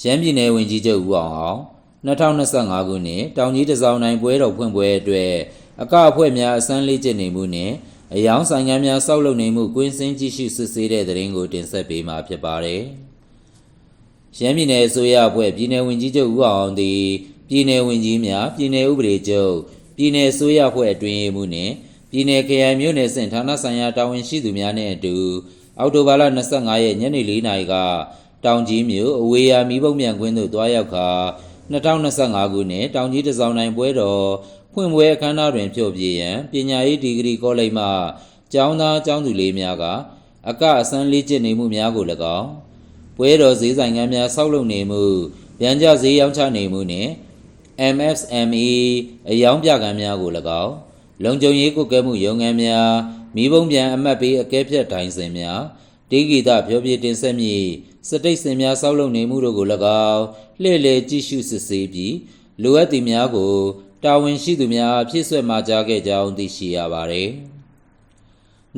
ရှမ်းပြည်နယ်ဝန်ကြီးချုပ်ဦးအောင်အောင်2025ခုနှစ်တောင်ကြီးတစောင်းနိုင်ပွဲတော်ဖွင့်ပွဲအတွက်အကအဖွဲ့များအစမ်းလေးကျင့်နေမှုနဲ့အယောင်ဆိုင်ငံများစောက်လုပ်နေမှုကွင်းစင်းကြည့်ရှုစစ်ဆေးတဲ့သတင်းကိုတင်ဆက်ပေးမှာဖြစ်ပါတယ်။ရှမ်းပြည်နယ်အစိုးရအဖွဲ့ပြည်နယ်ဝင်ကြီးချုပ်ဦးအောင်အောင်သည်ပြည်နယ်ဝင်ကြီးများပြည်နယ်ဥပဒေချုပ်ပြည်နယ်အစိုးရအဖွဲ့အတွင်းရေးမှူးနှင့်ပြည်နယ်ခရိုင်မြို့နယ်ဆင့်ဌာနဆိုင်ရာတာဝန်ရှိသူများနှင့်အတူအောက်တိုဘာလ25ရက်ညနေ4နာရီက တောင်ကြီးမြို့အဝေးရာမီးပုံမြန်ကွင်းသို့တွားရောက်ကာ2025ခုနှစ်တောင်ကြီးတစောင်းနိုင်ပွဲတော်ဖွင့်ပွဲအခမ်းအနားတွင်ဖျော်ဖြေရန်ပညာရေးဒီဂရီကောလိပ်မှကျောင်းသားကျောင်းသူလေးများကအကအစမ်းလေးကျင့်နေမှုများကို၎င်းပွဲတော်ဈေးဆိုင်ငန်းများဆောက်လုပ်နေမှုဗျံကြဈေးရောင်းချနေမှုနှင့် MSME အယောင်ပြကမ်းများကို၎င်းလုံခြုံရေးကွပ်ကဲမှုရုံးခန်းများမိဘုံပြန်အမှတ်ပေးအကဲဖြတ်တိုင်စင်များတေဂီတာဖြောပြတင်ဆက်မည် စတိတ်စင်များဆောက်လုပ်နေမှုတို့ကို၎င်းလှည့်လည်ကြည့်ရှုစစ်ဆေးပြီးလိုအပ်သည်များကိုတာဝန်ရှိသူများဖြည့်ဆွက်မှာကြားခဲ့ကြောင်းသိရှိရပါသည်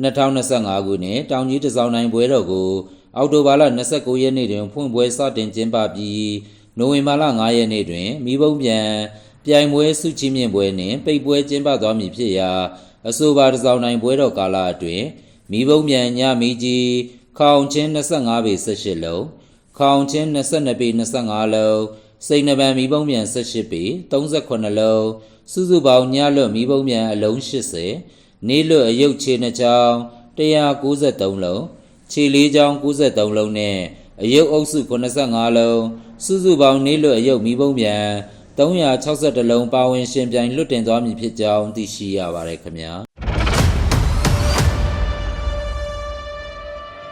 2025ခုနှစ်တောင်ကြီးတစောင်းနိုင်ပွဲတော်ကိုအောက်တိုဘာလ29ရက်နေ့တွင်ဖွင့်ပွဲစတင်ကျင်းပပြီးနိုဝင်ဘာလ9ရက်နေ့တွင်မိဘုံပြန်ပြိုင်ပွဲစုချင်းမြင့်ပွဲနှင့်ပိတ်ပွဲကျင်းပသွားမည်ဖြစ်ရာအဆိုပါတစောင်းနိုင်ပွဲတော်ကာလအတွင်းမိဘုံပြန်ညမီကြီး ခေါင်ချင်း25ပေ18လုံးခေါင်ချင်း22ပေ25လုံးစိန်နပံမိဘုံပြန်18ပေ38လုံးစုစုပေါင်းညလွတ်မိဘုံပြန်အလုံး80နေ့လွတ်အယုတ်ခြေနှချောင်း193လုံးခြေလေးချောင်း93လုံးနဲ့အယုတ်အုပ်စု85လုံးစုစုပေါင်းနေလွတ်အယုတ်မီးပုံးပြန်362လုံးပါဝင်ရှင်ပြိုင်လွတ်တင်သွားမည်ဖြစ်ကြောင်းသိရှိရပါတယ်ခင်ဗျာ